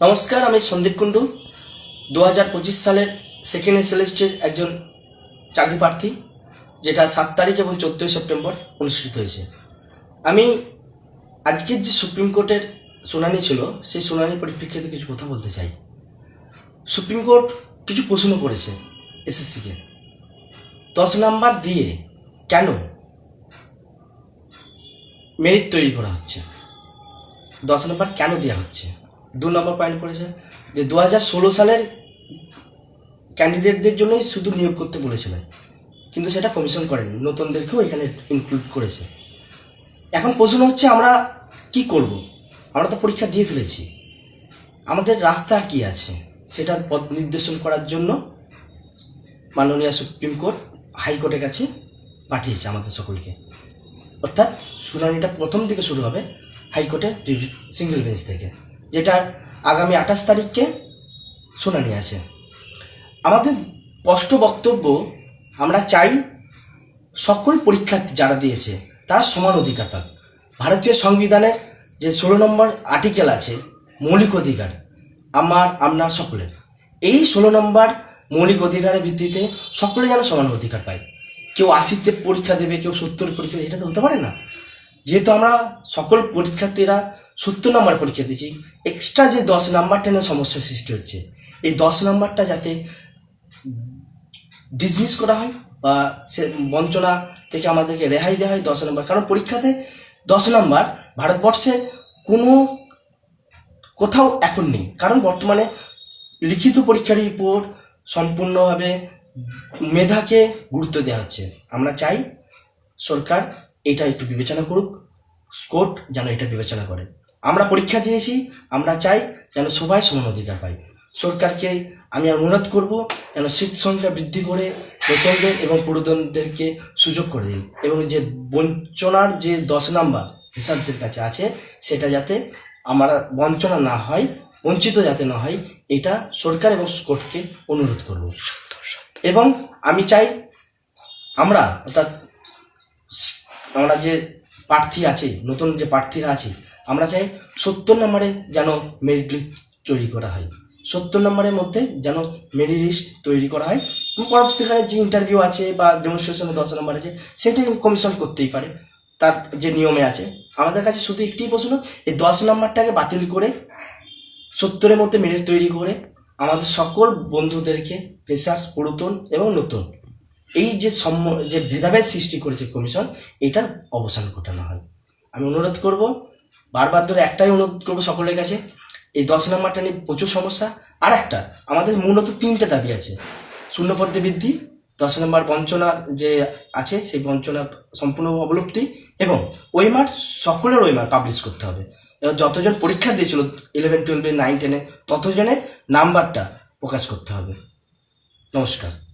নমস্কার, আমি সন্দীপ কুণ্ডু। দু হাজার পঁচিশ সালের সেকেন্ড এসএলএসটির একজন চাকরি প্রার্থী, যেটা সাত তারিখ এবং চোদ্দোই সেপ্টেম্বর অনুষ্ঠিত হয়েছে। আমি আজকের যে সুপ্রিম কোর্টের শুনানি ছিল, সেই শুনানির পরিপ্রেক্ষিতে কিছু কথা বলতে চাই। সুপ্রিম কোর্ট কিছু প্রশ্ন করেছে এসএসসিকে। দশ নাম্বার দিয়ে কেন মেরিট তৈরি করা হচ্ছে? দশ নম্বর কেন দেওয়া হচ্ছে? দু নম্বর পয়েন্ট করেছে, যে দু হাজার ষোলো সালের ক্যান্ডিডেটদের জন্যই শুধু নিয়োগ করতে বলেছিলেন, কিন্তু সেটা কমিশন করেনি, নতুনদেরকেও এখানে ইনক্লুড করেছে। এখন প্রশ্ন হচ্ছে, আমরা কি করব? আমরা তো পরীক্ষা দিয়ে ফেলেছি। আমাদের রাস্তা আর কি আছে? সেটা পথ নির্দেশন করার জন্য মাননীয় সুপ্রিম কোর্ট, হাইকোর্টের কাছে পাঠিয়েছে আমাদের সকলকে। অর্থাৎ শুনানিটা প্রথম থেকে শুরু হবে হাইকোর্টের সিঙ্গেল বেঞ্চ থেকে। যেটার আগামী আঠাশ তারিখকে শুনানি আছে। আমাদের স্পষ্ট বক্তব্য, আমরা চাই সকল পরীক্ষার্থী যারা দিয়েছে, তারা সমান অধিকার পাক। ভারতীয় সংবিধানের যে ষোলো নম্বর আর্টিকেল আছে, মৌলিক অধিকার, আমার, আপনার সকলের। এই ষোলো নম্বর মৌলিক অধিকারের ভিত্তিতে সকলে যেন সমান অধিকার পায়। কেউ আশিতে পরীক্ষা দেবে, কেউ সত্তর পরীক্ষা এটা তো হতে পারে না। যেহেতু আমরা সকল পরীক্ষার্থীরা সত্তর নম্বর পরীক্ষা দিচ্ছি এক্সট্রা যে দশ নাম্বারটা নিয়ে সমস্যার সৃষ্টি হচ্ছে, এই দশ নাম্বারটা যাতে ডিসমিস করা হয় বা সে বঞ্চনা থেকে আমাদেরকে রেহাই দেওয়া হয় দশ নম্বর। কারণ পরীক্ষাতে দশ নম্বর ভারতবর্ষে কোনো কোথাও এখন নেই। কারণ বর্তমানে লিখিত পরীক্ষার উপর সম্পূর্ণভাবে মেধাকে গুরুত্ব দেওয়া হচ্ছে। আমরা চাই সরকার এটা একটু বিবেচনা করুক, কোর্ট যেন এটা বিবেচনা করে। আমরা পরীক্ষা দিয়েছি আমরা চাই যেন সবাই সমান অধিকার পাই সরকারকে আমি অনুরোধ করব যেন শীত সংখ্যা বৃদ্ধি করে নতুনদের এবং পুরোদনদেরকে সুযোগ করে দিন এবং যে বঞ্চনার যে দশ নাম্বার হিসাবদের কাছে আছে সেটা যাতে আমরা বঞ্চনা না হয় বঞ্চিত যাতে না হয় এটা সরকার এবং কোর্টকে অনুরোধ করব। এবং আমি চাই আমরা অর্থাৎ আমরা যে প্রার্থী আছে নতুন যে প্রার্থীরা আছে আমরা চাই সত্তর নম্বরে যেন মেরিট লিস্ট তৈরি করা হয়। সত্তর নম্বরের মধ্যে যেন মেরিট লিস্ট তৈরি করা হয়। পরবর্তীকালে যে ইন্টারভিউ আছে বা ডেমনস্ট্রেশনে দশ নম্বর আছে সেটাই কমিশন করতেই পারে। তার যে নিয়মে আছে। আমাদের কাছে শুধু একটি প্রশ্ন, এই দশ নম্বরটাকে বাতিল করে, সত্তরের মধ্যে মেরিট তৈরি করে আমাদের সকল বন্ধুদেরকে ফেসার্স পুরাতন এবং নতুন, এই যে সম্ম, যে ভেদাভেদ সৃষ্টি করেছে কমিশন এটার অবসান ঘটানো হয়। আমি অনুরোধ করব বারবার ধরে একটাই অনুরোধ করব সকলের কাছে, এই দশ নম্বরটা নিয়ে প্রচুর সমস্যা। আর একটা, আমাদের মূলত তিনটে দাবি আছে। শূন্য পদ্মে বৃদ্ধি, দশ নম্বর বঞ্চনা যে আছে, সেই বঞ্চনা সম্পূর্ণ অবলুপ্তি এবং ওই ওইমার সকলের ওই ওইমার পাবলিশ করতে হবে। এবার যতজন পরীক্ষা দিয়েছিল ইলেভেন টুয়েলভে নাইন টেনে ততজনের নাম্বারটা প্রকাশ করতে হবে। নমস্কার।